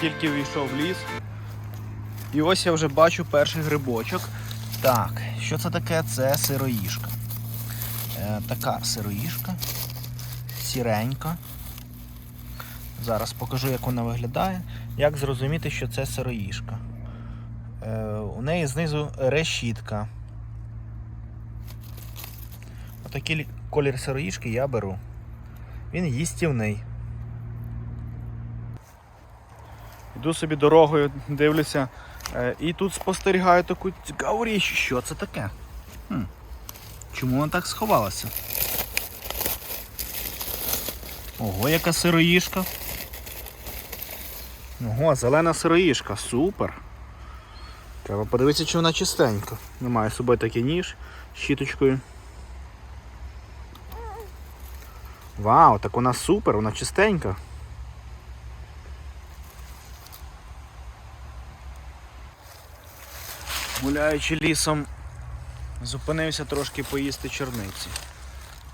тільки війшов в ліс. І ось я вже бачу перший грибочок. Так, що це таке? Це сироїшка. Е, така сироїшка. Сіренька. Зараз покажу, як вона виглядає. Як зрозуміти, що це сироїшка. Е, у неї знизу решітка. Отакий лі- колір сироїшки я беру. Він їстівний. Йду собі дорогою, дивлюся. е, І тут спостерігаю таку цікаву річ. Що це таке? Хм. Чому вона так сховалася? Ого, яка сироїшка. Ого, зелена сироїшка, супер. Треба подивитися, чи вона чистенька. Немає з собою такий ніж з щіточкою. Вау, так вона супер, вона чистенька. Гуляючи лісом, зупинився трошки поїсти чорниці.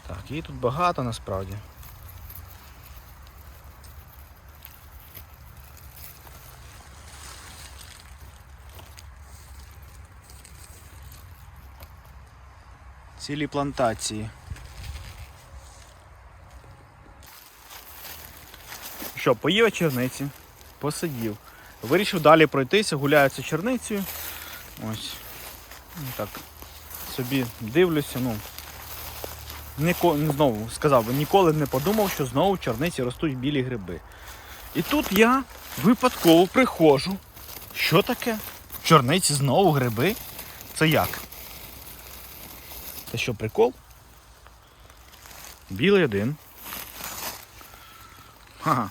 Так, її тут багато насправді. Цілі плантації. Що, поїв черниці, посидів. Вирішив далі пройтися, гуляюся черницею. Ось. Ну, Так. Собі дивлюся, ну. Ніко, знову сказав би, ніколи не подумав, що знову в черниці ростуть білі гриби. І тут я випадково приходжу. Що таке? В чорниці знову гриби? Це як? Це що, прикол? Білий один. Ага.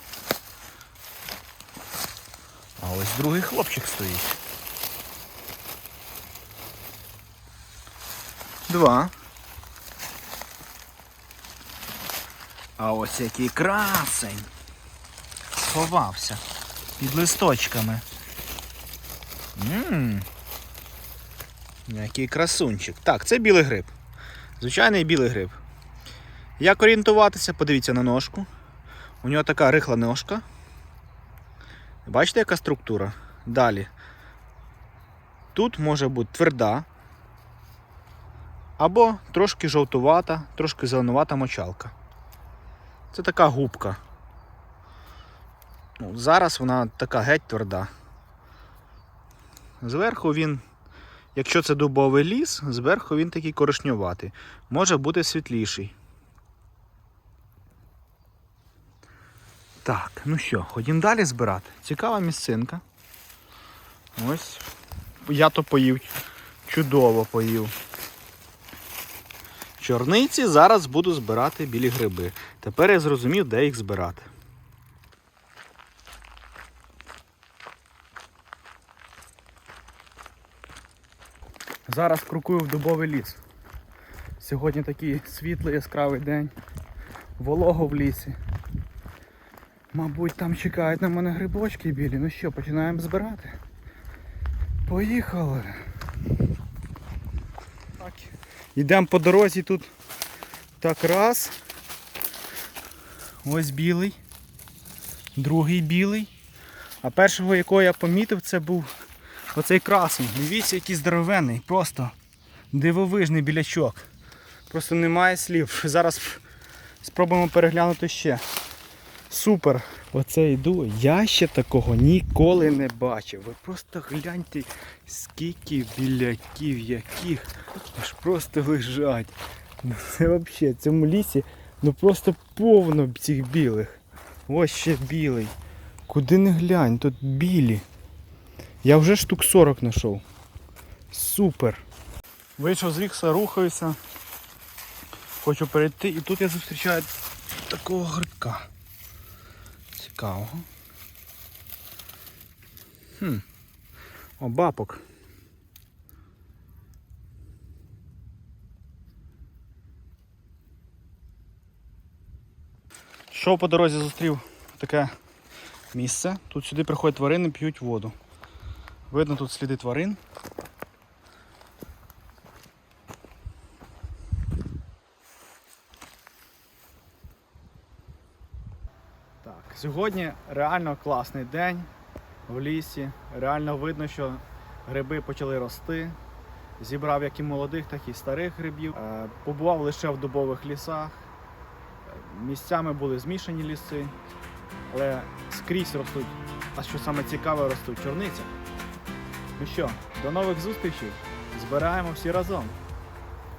А ось другий хлопчик стоїть. Два. А ось який красень. Сховався під листочками. Ммм. Який красунчик. Так, це білий гриб. Звичайний білий гриб. Як орієнтуватися? Подивіться на ножку. У нього така рихла ножка. Бачите, яка структура? Далі. Тут може бути тверда. Або трошки жовтувата, трошки зеленувата мочалка. Це така губка. Ну, зараз вона така геть тверда. Зверху він, якщо це дубовий ліс, зверху він такий коричнюватий. Може бути світліший. Так, ну що, ходім далі збирати. Цікава місцинка. Ось. Я то поїв. Чудово поїв. Чорниці зараз буду збирати білі гриби. Тепер я зрозумів, де їх збирати. Зараз крокую в дубовий ліс. Сьогодні такий світлий яскравий день. Волого в лісі. Мабуть, там чекають на мене грибочки білі. Ну що, починаємо збирати. Поїхали. Йдемо по дорозі тут. Так, раз. Ось білий. Другий білий. А першого, якого я помітив, це був оцей красень. Дивіться, який здоровенний. Просто дивовижний білячок. Просто немає слів. Зараз спробуємо переглянути ще. Супер. Оце йду. Я ще такого ніколи не бачив. Ви просто гляньте, скільки біляків яких аж просто лежать. Ну це взагалі в цьому лісі ну просто повно цих білих. Ось ще білий. Куди не глянь, тут білі. Я вже штук 40 знайшов. Супер. Вийшов з лісу, рухаюся. Хочу перейти і тут я зустрічаю такого грибка. Цікавого. Хм. О, бабок. Що по дорозі зустрів таке місце. Тут сюди приходять тварини, п'ють воду. Видно тут сліди тварин. Так, сьогодні реально класний день. в лісі. Реально видно, що гриби почали рости. Зібрав як і молодих, так і старих грибів. Е, Побував лише в дубових лісах. Місцями були змішані ліси, але скрізь ростуть. А що саме цікаве, ростуть чорниця. Ну що, до нових зустрічей! Збираємо всі разом!